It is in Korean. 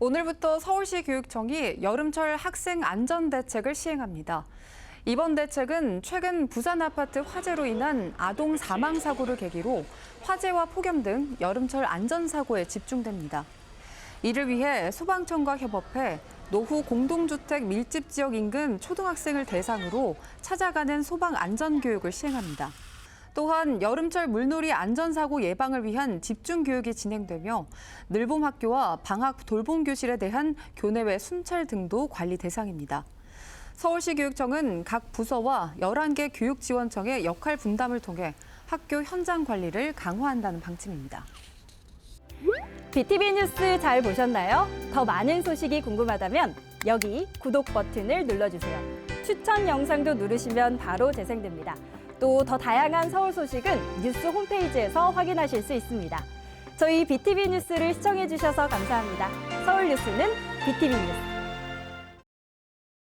오늘부터 서울시 교육청이 여름철 학생 안전 대책을 시행합니다. 이번 대책은 최근 부산 아파트 화재로 인한 아동 사망 사고를 계기로 화재와 폭염 등 여름철 안전 사고에 집중됩니다. 이를 위해 소방청과 협업해 노후 공동주택 밀집 지역 인근 초등학생을 대상으로 찾아가는 소방 안전 교육을 시행합니다. 또한 여름철 물놀이 안전사고 예방을 위한 집중 교육이 진행되며 늘봄 학교와 방학 돌봄 교실에 대한 교내외 순찰 등도 관리 대상입니다. 서울시 교육청은 각 부서와 11개 교육지원청의 역할 분담을 통해 학교 현장 관리를 강화한다는 방침입니다. BTV 뉴스 잘 보셨나요? 더 많은 소식이 궁금하다면 여기 구독 버튼을 눌러주세요. 추천 영상도 누르시면 바로 재생됩니다. 또 더 다양한 서울 소식은 뉴스 홈페이지에서 확인하실 수 있습니다. 저희 BTV 뉴스를 시청해 주셔서 감사합니다. 서울 뉴스는 BTV 뉴스.